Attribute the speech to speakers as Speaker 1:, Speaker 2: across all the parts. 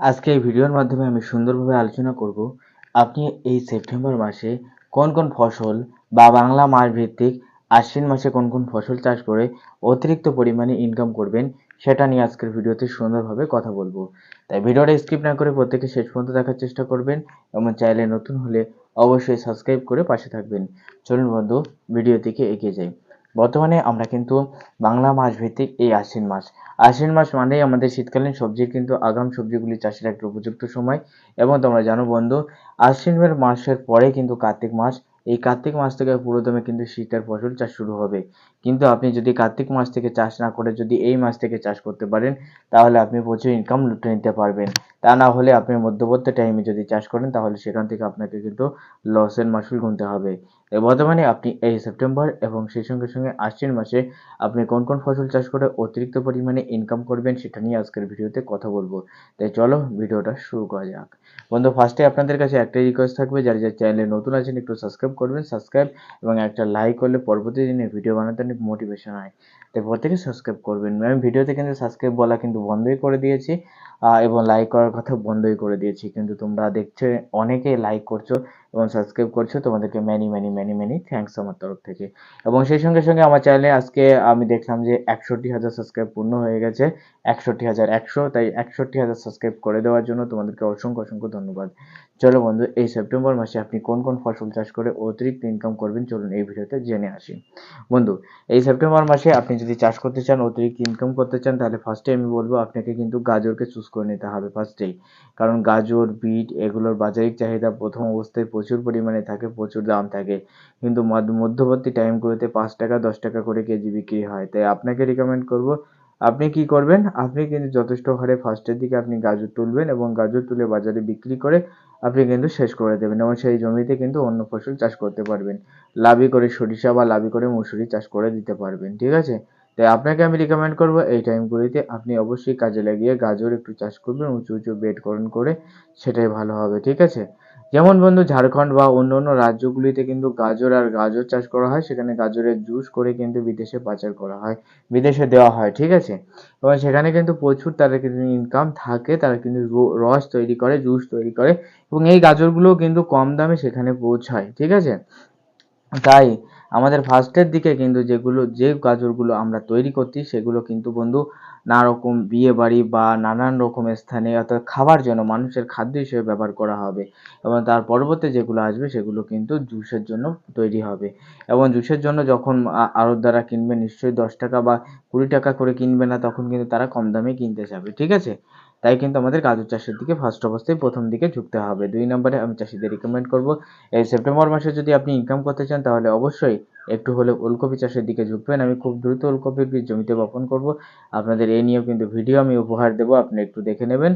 Speaker 1: আজকে এই ভিডিওর মাধ্যমে আমি সুন্দরভাবে আলোচনা করব, আপনি এই সেপ্টেম্বর মাসে কোন কোন ফসল বা বাংলা মাস ভিত্তিক আশ্বিন মাসে কোন কোন ফসল চাষ করে অতিরিক্ত পরিমাণে ইনকাম করবেন, সেটা নিয়ে আজকের ভিডিওতে সুন্দরভাবে কথা বলব। তাই ভিডিওটা স্কিপ না করে প্রত্যেকে শেষ পর্যন্ত দেখার চেষ্টা করবেন এবং চ্যানেলে নতুন হলে অবশ্যই সাবস্ক্রাইব করে পাশে থাকবেন। চলুন বন্ধু ভিডিও থেকে এগিয়ে যাই। বর্তমানে আমরা কিন্তু বাংলা মাস ভিত্তিক এই আশ্বিন মাস। আশ্বিন মাস মানেই আমাদের শীতকালীন সবজির কিন্তু আগাম সবজিগুলি চাষের একটা উপযুক্ত সময়। এবং তোমরা জানো বন্ধু, আশ্বিন মাসের পরে কিন্তু কার্তিক মাস, এই কার্তিক মাস থেকে পুরোদমে কিন্তু শীতের ফসল চাষ শুরু হবে। কিন্তু আপনি যদি কার্তিক মাস থেকে চাষ না করে যদি এই মাস থেকে চাষ করতে পারেন, তাহলে আপনি প্রচুর ইনকাম লুটে নিতে পারবেন। তা না হলে আপনি মধ্যবর্তী টাইমে যদি চাষ করেন, তাহলে সেখান থেকে আপনাকে কিন্তু লসের মাসুল গুনতে হবে। বর্তমানে আপনি এই সেপ্টেম্বর এবং সেই সঙ্গে সঙ্গে আশ্বিন মাসে আপনি কোন কোন ফসল চাষ করে অতিরিক্ত পরিমাণে ইনকাম করবেন, সেটা নিয়ে আজকের ভিডিওতে কথা বলব। তাই চলো ভিডিওটা শুরু করা যাক। বন্ধু ফার্স্টে আপনাদের কাছে একটাই রিকোয়েস্ট থাকবে, যারা যারা চ্যানেলে নতুন আছেন, একটু সাবস্ক্রাইব করবেন সাবস্ক্রাইব এবং একটা লাইক করলে পরবর্তী দিনে ভিডিও বানাতে অনেক মোটিভেশন হয়। তাই প্রত্যেকে সাবস্ক্রাইব করবেন। আমি ভিডিওতে কিন্তু সাবস্ক্রাইব বলা কিন্তু বন্ধই করে দিয়েছি। এবং লাইক করার কথা বন্ধই করে দিয়েছি। কিন্তু তোমরা দেখছ অনেকে লাইক করছ এবং সাবস্ক্রাইব করছ, তোমাদেরকে many many many many thanks আমার তরফ থেকে। এবং সেই সঙ্গে সঙ্গে আমার চ্যানেলে আজকে আমি দেখলাম যে একষট্টি হাজার সাবস্ক্রাইব পূর্ণ হয়ে গেছে। একষট্টি হাজার একশো, তাই একষট্টি হাজার সাবস্ক্রাইব করে দেওয়ার জন্য তোমাদেরকে অসংখ্য অসংখ্য ধন্যবাদ। চলো বন্ধু, এই সেপ্টেম্বর মাসে আপনি কোন কোন ফসল চাষ করে অতিরিক্ত ইনকাম করবেন, চলুন এই ভিডিওতে জেনে আসি। বন্ধু, এই সেপ্টেম্বর মাসে আপনি যদি চাষ করতে চান, অতিরিক্ত ইনকাম করতে চান, তাহলে ফার্স্টে আমি বলব, আপনাকে কিন্তু গাজরকে চুজ করে নিতে হবে ফার্স্টেই কারণ গাজর, বিট এগুলোর বাজারিক চাহিদা প্রথম অবস্থায় প্রচুর পরিমাণে থাকে, প্রচুর দাম থাকে। কিন্তু মধ্যবর্তী টাইমগুলোতে পাঁচ টাকা, দশ টাকা করে কেজি বিক্রি হয়। তাই আপনাকে রিকমেন্ড করব, আপনি কি করবেন? আপনি কিন্তু যথেষ্ট হারে ফার্স্টের দিকে আপনি গাজর তুলবেন এবং গাজর তুলে বাজারে বিক্রি করে আপনি কিন্তু শেষ করে দেবেন এবং সেই জমিতে কিন্তু অন্য ফসল চাষ করতে পারবেন। লাভি করে সরিষা বা লাভি করে মুসুরি চাষ করে দিতে পারবেন, ঠিক আছে? তাই আপনাকে আমি রিকমেন্ড করব এই টাইমগুলিতে আপনি অবশ্যই কাজে লাগিয়ে গাজর একটু চাষ করবেন, উঁচু উঁচু বেড করণ করে সেটাই ভালো হবে, ঠিক আছে? যেমন বন্ধু ঝাড়খণ্ড বা অন্য অন্য রাজ্যগুলিতে কিন্তু গাজর আর গাজর চাষ করা হয়, সেখানে গাজরের জুস করে কিন্তু বিদেশে পাচার করা হয়, বিদেশে দেওয়া হয়, ঠিক আছে? এবং সেখানে কিন্তু প্রচুর তাদের কিন্তু ইনকাম থাকে, তারা কিন্তু রস তৈরি করে জুস তৈরি করে এবং এই গাজরগুলোও কিন্তু কম দামে সেখানে পৌঁছায়, ঠিক আছে? তাই আমাদের ফার্স্টের দিকে কিন্তু যেগুলো, যে গাজরগুলো আমরা তৈরি করছি, সেগুলো কিন্তু বন্ধু নানা রকম বিয়ে বাড়ি বা নানান রকম স্থানে অর্থাৎ খাবার জন্য মানুষের খাদ্য হিসেবে ব্যবহার করা হবে এবং তার পরবর্তী যেগুলো আসবে, সেগুলো কিন্তু জুসের জন্য তৈরি হবে। এবং জুসের জন্য যখন আড়ত দ্বারা কিনবে, নিশ্চয়ই দশ টাকা বা কুড়ি টাকা করে কিনবে না, তখন কিন্তু তারা কম দামে কিনতে যাবে, ঠিক আছে? তাই কিন্তু আমাদের গাজর চাষের দিকে ফার্স্ট অবস্থায় প্রথম দিকে ঝুঁকতে হবে। দুই নম্বরে আমি চাষিদের রিকমেন্ড করব, এই সেপ্টেম্বর মাসে যদি আপনি ইনকাম করতে চান, তাহলে অবশ্যই একটু হলে ওলকপি চাষের দিকে ঝুঁকবেন। আমি খুব দ্রুত ওলকপির বীজ জমিতে বপন করব। আপনাদের এ নিয়েও কিন্তু ভিডিও আমি উপহার দেবো, আপনি একটু দেখে নেবেন।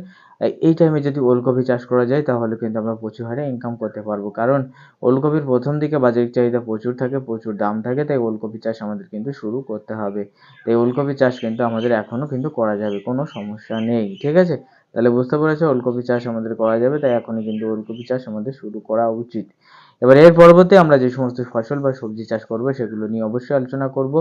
Speaker 1: এই টাইমে যদি ওলকপি চাষ করা যায়, তাহলে কিন্তু আমরা প্রচুর হারে ইনকাম করতে পারব। কারণ ওলকপির প্রথম দিকে বাজারের চাহিদা প্রচুর থাকে, প্রচুর দাম থাকে, তাই ওলকপি চাষ আমাদের কিন্তু শুরু করতে হবে। তাই ওলকপি চাষ কিন্তু আমাদের এখনও কিন্তু করা যাবে, কোনো সমস্যা নেই, ঠিক আছে? তাহলে বুঝতে পেরেছ, ওলকপি চাষ আমাদের করা যাবে, তাই এখনই কিন্তু ওলকপি চাষ আমাদের শুরু করা উচিত। এবার এর পরবর্তী আমরা যে সমস্ত ফসল বা সবজি চাষ করব, সেগুলো নিয়ে অবশ্যই আলোচনা করব।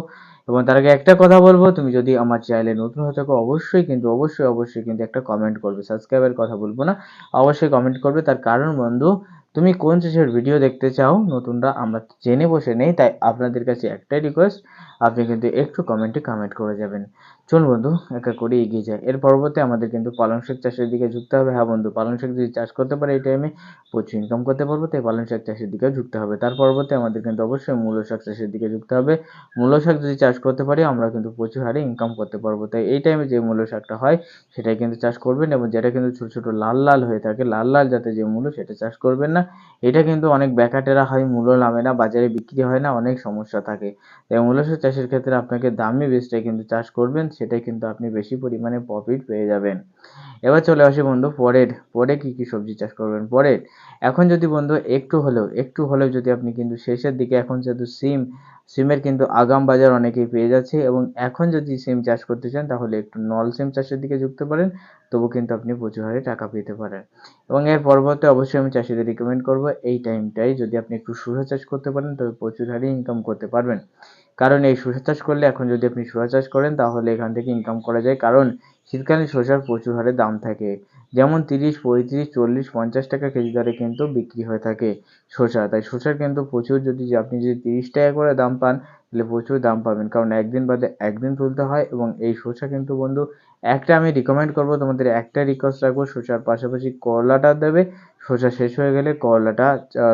Speaker 1: এবং তার আগে একটা কথা বলব, তুমি যদি আমার চ্যানেলে নতুন হয়ে থাকো, অবশ্যই কিন্তু, অবশ্যই অবশ্যই কিন্তু একটা কমেন্ট করবে। সাবস্ক্রাইবের কথা বলব না, অবশ্যই কমেন্ট করবে। তার কারণ বন্ধু, তুমি কোন চাষের ভিডিও দেখতে চাও, নতুনরা আমরা জেনে বসে নেই, তাই আপনাদের কাছে একটাই রিকোয়েস্ট আপনি কিন্তু একটু কমেন্টে কমেন্ট করে যাবেন। চলুন বন্ধু, একা করে এগিয়ে যায় এর পরবর্তী আমাদের কিন্তু পালং শাক চাষের দিকে ঝুঁকতে হবে। হ্যাঁ বন্ধু, পালং শাক যদি চাষ করতে পারে এই টাইমে প্রচুর ইনকাম করতে পারব, তাই পালং শাক চাষের দিকে ঝুঁকতে হবে। তার পরবর্তী আমাদের কিন্তু অবশ্যই মূলো শাক চাষের দিকে ঝুঁকতে হবে। মূলো শাক যদি চাষ করতে পারি, আমরা কিন্তু প্রচুর হারে ইনকাম করতে পারব। তাই এই টাইমে যে মূলো শাকটা হয়, সেটাই কিন্তু চাষ করবেন এবং যেটা কিন্তু ছোটো ছোটো লাল লাল হয়ে থাকে, লাল লাল যাতে যে মূলো, সেটা চাষ করবেন না। এটা কিন্তু অনেক ব্যাকাটেরা হয়, মূলো নামে না, বাজারে বিক্রি হয় না, অনেক সমস্যা থাকে। তাই মূলো শাক চাষের ক্ষেত্রে আপনাকে দামি বীজটা কিন্তু চাষ করবেন, সেটাই কিন্তু আপনি বেশি পরিমাণে প্রফিট পেয়ে যাবেন। এবার চলে আসি বন্ধু পরের, পরে কি কি সবজি চাষ করবেন? পরের, এখন যদি বন্ধু একটু হলেও একটু হলেও যদি আপনি কিন্তু শেষের দিকে এখন যেহেতু সিম সিমের কিন্তু আগাম বাজার অনেকেই পেয়ে যাচ্ছে এবং এখন যদি সিম চাষ করতে চান, তাহলে একটু নল সিম চাষের দিকে যুক্ত পারেন তবু কিন্তু আপনি প্রচুর হারে টাকা পেতে পারেন। এবং এর পরবর্তী অবশ্যই আমি চাষিদের রিকমেন্ড করব, এই টাইমটাই যদি আপনি একটু সুরা চাষ করতে পারেন, তবে প্রচুর হারে ইনকাম করতে পারবেন। কারণ এই শসা চাষ করলে এখন যদি আপনি শসা চাষ করেন, তাহলে এখান থেকে ইনকাম করা যায়। কারণ শীতকালীন শসার প্রচুর হারে দাম থাকে। যেমন তিরিশ, পঁয়ত্রিশ, চল্লিশ, পঞ্চাশ টাকা কেজি দরে কিন্তু বিক্রি হয়ে থাকে শসা। তাই শসার কিন্তু প্রচুর যদি আপনি যদি তিরিশ টাকা করে দাম পান, তাহলে প্রচুর দাম পাবেন। কারণ একদিন বাদে একদিন তুলতে হয় এবং এই শসা কিন্তু বন্ধু, একটা আমি রিকমেন্ড করব, তোমাদের একটা রিকোয়েস্ট রাখব, শসার পাশাপাশি করলাটা দেবে, শসা শেষ হয়ে গেলে করলাটা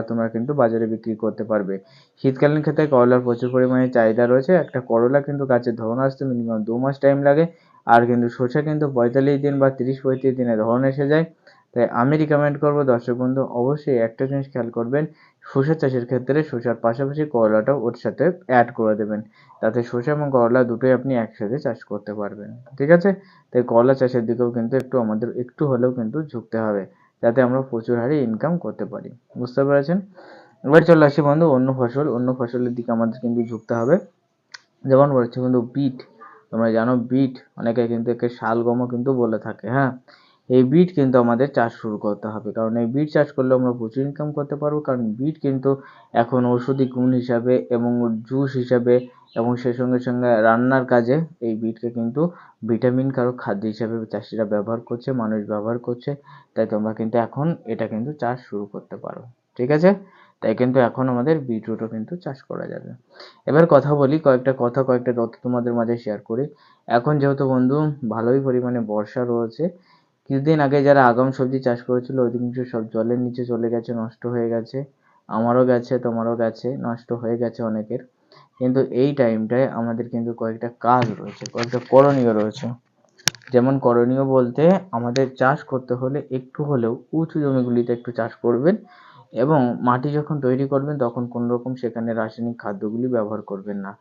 Speaker 1: তোমরা কিন্তু বাজারে বিক্রি করতে পারবে। শীতকালীন ক্ষেত্রে করলার প্রচুর পরিমাণে চাহিদা রয়েছে, একটা করলা কিন্তু গাছের ধরন আসতে মিনিমাম দু মাস টাইম লাগে আর কিন্তু শসা কিন্তু পঁয়তাল্লিশ দিন বা তিরিশ পঁয়ত্রিশ দিনে ধরন এসে যায়। তাই আমি রিকমেন্ড করব, দর্শক বন্ধু, অবশ্যই একটা জিনিস খেয়াল করবেন শসা চাষের ক্ষেত্রে শসার পাশাপাশি করলাটাও ওর সাথে অ্যাড করে দেবেন। তাতে শসা এবং করলা দুটোই আপনি একসাথে চাষ করতে পারবেন। ঠিক আছে? তাই করলা চাষের দিকেও কিন্তু একটু আমাদের একটু হলেও কিন্তু ঝুঁকতে হবে, যাতে আমরা প্রচুর হারে ইনকাম করতে পারি। বুঝতে পেরেছেন? এবার চলে আসি বন্ধু, অন্য ফসল। অন্য ফসলের দিকে আমাদের কিন্তু ঝুঁকতে হবে। যেমন বলছে বন্ধু, বিট। তোমরা জানো বিট অনেকে কিন্তু একে শালগমও কিন্তু বলে থাকে হ্যাঁ? এই বিট কিন্তু আমাদের চাষ শুরু করতে হবে, কারণ এই বিট চাষ করলে আমরা প্রচুর ইনকাম করতে পারব, কারণ বিট কিন্তু এখন ঔষধি গুণ হিসাবে এবং জুস হিসাবে এবং সেই সঙ্গে সঙ্গে রান্নার কাজে এই বিটকে কিন্তু ভিটামিন কারক খাদ্য হিসাবে চাষিরা ব্যবহার করছে, মানুষ ব্যবহার করছে, তাই তোমরা কিন্তু এখন এটা কিন্তু চাষ শুরু করতে পারো, ঠিক আছে? তাই কিন্তু এখন আমাদের বিটরুটও কিন্তু চাষ করা যাবে। এবার কথা বলি, কয়েকটা কথা, কয়েকটা তথ্য তোমাদের মাঝে শেয়ার করি। এখন যেহেতু বন্ধু ভালোই পরিমাণে বর্ষা রয়েছে, কিছুদিন আগে যারা আগাম সবজি চাষ করেছিল, অধিকাংশ সব জলের নিচে চলে গেছে, নষ্ট হয়ে গেছে। আমারও গেছে, তোমারও গেছে, নষ্ট হয়ে গেছে অনেকের। কিন্তু এই টাইমটায় আমাদের কিন্তু কয়েকটা কাজ রয়েছে, কয়েকটা করণীয় রয়েছে। যেমন করণীয় বলতে, আমাদের চাষ করতে হলে একটু হলেও উঁচু জমিগুলিতে একটু চাষ করবেন। এবং মাটি যখন তৈরি করবেন, তখন কোনো রকম সেখানে রাসায়নিক খাদ্যগুলি ব্যবহার করবেন না।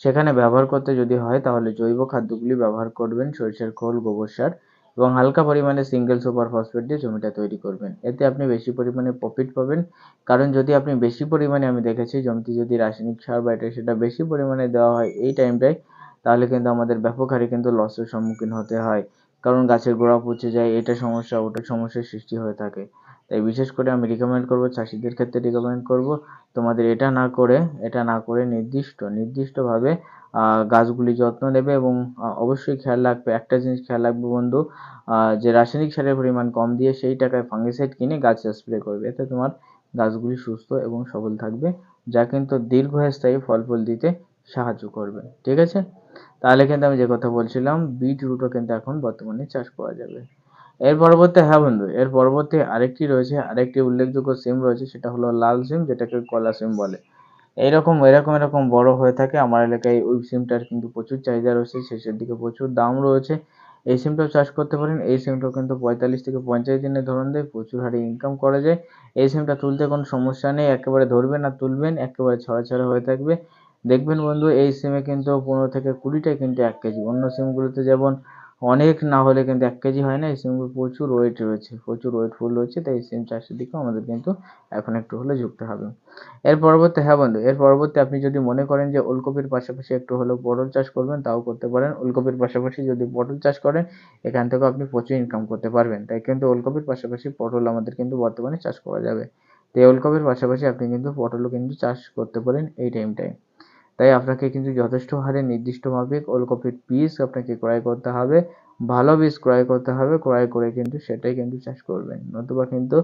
Speaker 1: সেখানে ব্যবহার করতে যদি হয়, তাহলে জৈব খাদ্যগুলি ব্যবহার করবেন, সরিষার খোল, গোবর সার এবং হালকা পরিমাণে সিঙ্গেল সুপার ফসফেট দিয়ে জমিটা তৈরি করবেন। এতে আপনি বেশি পরিমাণে প্রফিট পাবেন। কারণ যদি আপনি বেশি পরিমাণে, আমি দেখেছি জমিতে যদি রাসায়নিক সার বা এটা সেটা বেশি পরিমাণে দেওয়া হয় এই টাইমটায় তাহলে কিন্তু আমাদের ব্যাপক হারে কিন্তু লসের সম্মুখীন হতে হয়। কারণ গাছের গোড়া পচে যায়, এটা সমস্যা, ওটা সমস্যার সৃষ্টি হয়ে থাকে। তাই বিশেষ করে আমি রিকমেন্ড করব, চাষিদের ক্ষেত্রে রিকমেন্ড করব, তোমাদের এটা না করে, এটা না করে নির্দিষ্ট, নির্দিষ্টভাবে গাছগুলি যত্ন নেবে এবং অবশ্যই খেয়াল রাখবে। একটা জিনিস খেয়াল রাখবে বন্ধু যে রাসায়নিক সারের পরিমাণ কম দিয়ে সেই টাকায় ফাঙ্গিসাইড কিনে গাছ স্প্রে করবে। এতে তোমার গাছগুলি সুস্থ এবং সবল থাকবে, যা কিন্তু দীর্ঘস্থায়ী ফল ফুল দিতে সাহায্য করবে। ঠিক আছে? তাহলে কিন্তু আমি যে কথা বলছিলাম বিট রুটও কিন্তু এখন বর্তমানে চাষ করা যাবে। এর পরবর্তী হ্যাঁ বন্ধু, এর পরবর্তী আরেকটি রয়েছে, আরেকটি উল্লেখযোগ্য সিম রয়েছে, সেটা হলো লাল সিম যেটাকে কলা সিম বলে। এইরকম, এরকম এরকম বড় হয়ে থাকে, আমার এলাকায় ওই সিমটার কিন্তু প্রচুর চাহিদা রয়েছে, শেষের দিকে প্রচুর দাম রয়েছে। এই সিমটাও চাষ করতে পারেন, এই সিমটাও কিন্তু পঁয়তাল্লিশ থেকে পঞ্চাশ দিনের ধরন দেয় প্রচুর হারে ইনকাম করা যায়। এই সিমটা তুলতে কোনো সমস্যা নেই, একেবারে ধরবেন আর তুলবেন, একেবারে ছড়া ছড়া হয়ে থাকবে। দেখবেন বন্ধু, এই সিমে কিন্তু পনেরো থেকে কুড়িটা কিন্তু এক কেজি। অন্য সিমগুলোতে যেমন অনেক না হলে কিন্তু এক কেজি হয় না, এই সিমগুলো প্রচুর ওয়েট রয়েছে, প্রচুর ওয়েটফুল রয়েছে, তাই এই সিম চাষের দিকেও আমাদের কিন্তু এখন একটু হলে ঝুঁকতে হবে। এর পরবর্তী হ্যাঁ বন্ধু, এর পরবর্তী আপনি যদি মনে করেন যে ওলকপির পাশাপাশি একটু হলেও পটল চাষ করবেন, তাও করতে পারেন। ওলকপির পাশাপাশি যদি পটল চাষ করেন, এখান থেকেও আপনি প্রচুর ইনকাম করতে পারবেন। তাই কিন্তু ওলকপির পাশাপাশি পটল আমাদের কিন্তু বর্তমানে চাষ করা যাবে। তাই ওলকপির পাশাপাশি আপনি কিন্তু পটলও কিন্তু চাষ করতে পারেন এই টাইমটায় তাই আপনাকে কিন্তু যথেষ্ট হারে নির্দিষ্ট মাফিক ওলকপির বীজ আপনাকে ক্রয় করতে হবে। ভালো বীজ ক্রয় করতে হবে, ক্রয় করে কিন্তু সেটাই কিন্তু চাষ করবেন। নতুবা কিন্তু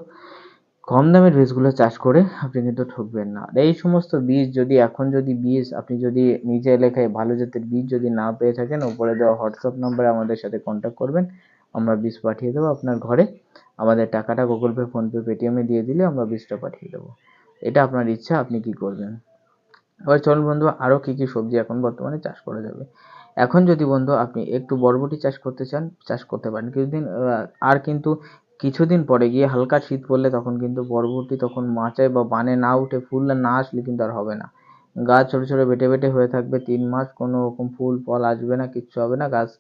Speaker 1: কম দামের বীজগুলো চাষ করে আপনি কিন্তু ঠকবেন না। আর এই সমস্ত বীজ যদি, এখন যদি বীজ আপনি যদি নিজে এলাকায় ভালো জাতের বীজ যদি না পেয়ে থাকেন, উপরে দেওয়া হোয়াটসঅ্যাপ নম্বরে আমাদের সাথে কন্ট্যাক্ট করবেন। আমরা বীজ পাঠিয়ে দেবো আপনার ঘরে। আমাদের টাকাটা গুগল পে ফোনপে পেটিএমে দিয়ে দিলে আমরা বীজটা পাঠিয়ে দেবো। এটা আপনার ইচ্ছা, আপনি কি করবেন? এবার চলুন বন্ধু আরও কী কী সবজি এখন বর্তমানে চাষ করা যাবে? এখন যদি বন্ধু আপনি একটু বরবটি চাষ করতে চান, চাষ করতে পারেন। কিছুদিন আর কিন্তু কিছুদিন পরে গিয়ে হালকা শীত পড়লে তখন কিন্তু বরবটি তখন মাচায় বা বানে না উঠে ফুল না আসলে কিন্তু আর হবে না। গাছ ছোটো ছোটো বেটে বেটে হয়ে থাকবে তিন মাস, কোনো রকম ফুল, ফল আসবে না, কিচ্ছু হবে না, গাছ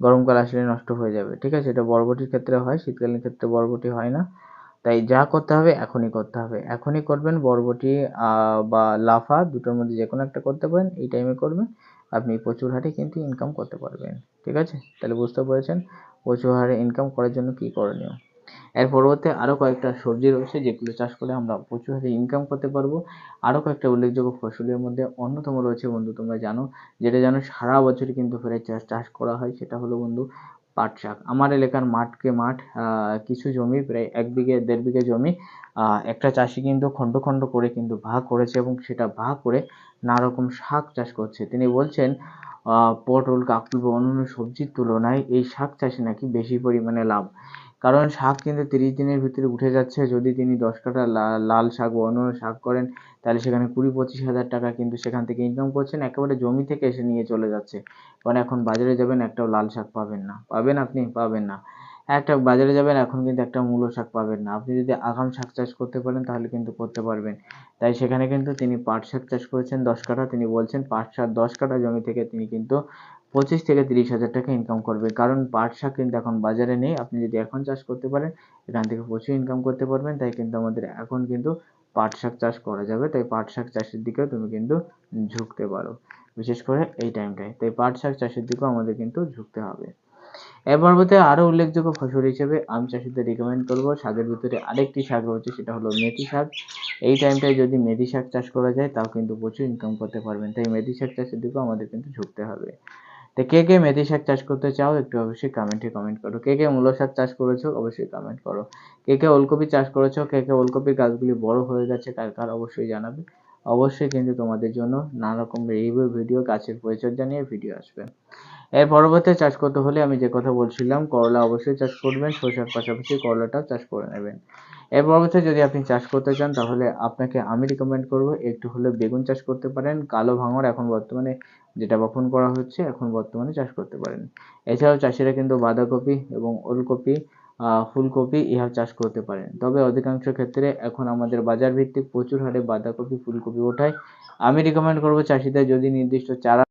Speaker 1: গরমকাল আসলে নষ্ট হয়ে যাবে। ঠিক আছে, এটা বরবটির ক্ষেত্রে হয়, শীতকালীন ক্ষেত্রে বরবটি হয় না। তাই যা করতে হবে এখনই করতে হবে। এখনই করবেন, বরবটি বা লাফা দুটোর মধ্যে যে কোনো একটা করতে পারেন, এই টাইমে করবেন। আপনি প্রচুর হারে কিন্তু ইনকাম করতে পারবেন, ঠিক আছে? তাহলে বুঝতে পেরেছেন প্রচুর হারে ইনকাম করার জন্য কী করণীয়। এর পরবর্তী আরও কয়েকটা সবজি রয়েছে যেগুলো চাষ করে আমরা প্রচুর হারে ইনকাম করতে পারব। আরও কয়েকটা উল্লেখযোগ্য ফসলের মধ্যে অন্যতম রয়েছে বন্ধু, তোমরা জানো, যেটা জানো সারা বছরই কিন্তু ফেরে চাষ চাষ করা হয়, সেটা হলো বন্ধু পাট শাক। আমার এলাকার মাঠকে মাঠ কিছু জমি, প্রায় এক বিঘে, দেড় বিঘে জমি একটা চাষি কিন্তু খণ্ড খণ্ড করে কিন্তু ভাগ করেছে এবং সেটা ভাগ করে নানা রকম শাক চাষ করছে। তিনি বলছেন পটল কাকুল বা অন্যান্য সবজির তুলনায় এই শাক চাষে নাকি বেশি পরিমাণে লাভ। কারণ শাক কিন্তু তিরিশ দিনের ভিতরে উঠে যাচ্ছে। যদি তিনি দশ কাঠা লাল শাক বা অন্য শাক করেন, তাহলে সেখানে কুড়ি, পঁচিশ হাজার টাকা কিন্তু সেখান থেকে ইনকাম করছেন। একেবারে জমি থেকে এসে নিয়ে চলে যাচ্ছে। কারণ এখন বাজারে যাবেন, একটাও লাল শাক পাবেন না। পাবেন আপনি, পাবেন না। একটা বাজারে যাবেন, এখন কিন্তু একটা মূলো শাক পাবেন না। আপনি যদি আগাম শাক চাষ করতে পারেন, তাহলে কিন্তু করতে পারবেন। তাই সেখানে কিন্তু তিনি পাট শাক চাষ করেছেন, দশ কাঠা। তিনি বলছেন, পাট শাক দশ কাঠা জমি থেকে তিনি কিন্তু পঁচিশ থেকে তিরিশ হাজার টাকা ইনকাম করবে। কারণ পাট শাক কিন্তু এখন বাজারে নেই। আপনি যদি এখন চাষ করতে পারেন, এখান থেকে প্রচুর ইনকাম করতে পারবেন। তাই কিন্তু আমাদের এখন কিন্তু পাট শাক চাষ করা যাবে। তাই পাট শাক চাষের দিকেও তুমি কিন্তু ঝুঁকতে পারো। বিশেষ করে এই টাইমটায়। তাই পাট শাক চাষের দিকেও আমাদের কিন্তু ঝুঁকতে হবে। এর পরবর্তী আরও উল্লেখযোগ্য ফসল হিসেবে আম চাষিদের রিকমেন্ড করব। শাকের ভিতরে আরেকটি শাক রয়েছে, সেটা হলো মেথি শাক। এই টাইমটায় যদি মেথি শাক চাষ করা যায়, তাও কিন্তু প্রচুর ইনকাম করতে পারবেন। তাই মেথি শাক চাষের দিকেও আমাদের কিন্তু ঝুঁকতে হবে। তো কে কে মেথি শাক চাষ করতে চাও একটু অবশ্যই কমেন্টে কমেন্ট করো। কে কে মূলো শাক চাষ করেছ অবশ্যই কমেন্ট করো। কে কে ওলকপি চাষ করেছ, কে কে ওলকপির গাছগুলি বড় হয়ে গেছে কার কার অবশ্যই জানাবে। অবশ্যই কিন্তু তোমাদের জন্য নানা রকম রিভিউ ভিডিও গাছের পরিচর্যা নিয়ে ভিডিও আসবে। এর পরবর্তী চাষ করতে হলে আমি যে কথা বলছিলাম, করলা অবশ্যই চাষ করবেন, শসার পাশাপাশি করলাটাও চাষ করে নেবেন। এর পরবর্তী যদি আপনি চাষ করতে চান, তাহলে আপনাকে আমি রিকমেন্ড করব একটু হলে বেগুন চাষ করতে পারেন। কালো ভাঙর এখন বর্তমানে যেটা বপন করা হচ্ছে, এখন বর্তমানে চাষ করতে পারেন। এছাড়াও চাষিরা কিন্তু বাঁধাকপি এবং ওলকপি ফুলকপি ইহা চাষ করতে পারেন। তবে অধিকাংশ ক্ষেত্রে এখন আমাদের বাজার ভিত্তিক প্রচুর হারে বাঁধাকপি, ফুলকপি ওঠায়। আমি রিকমেন্ড করব চাষিদের যদি নির্দিষ্ট চারা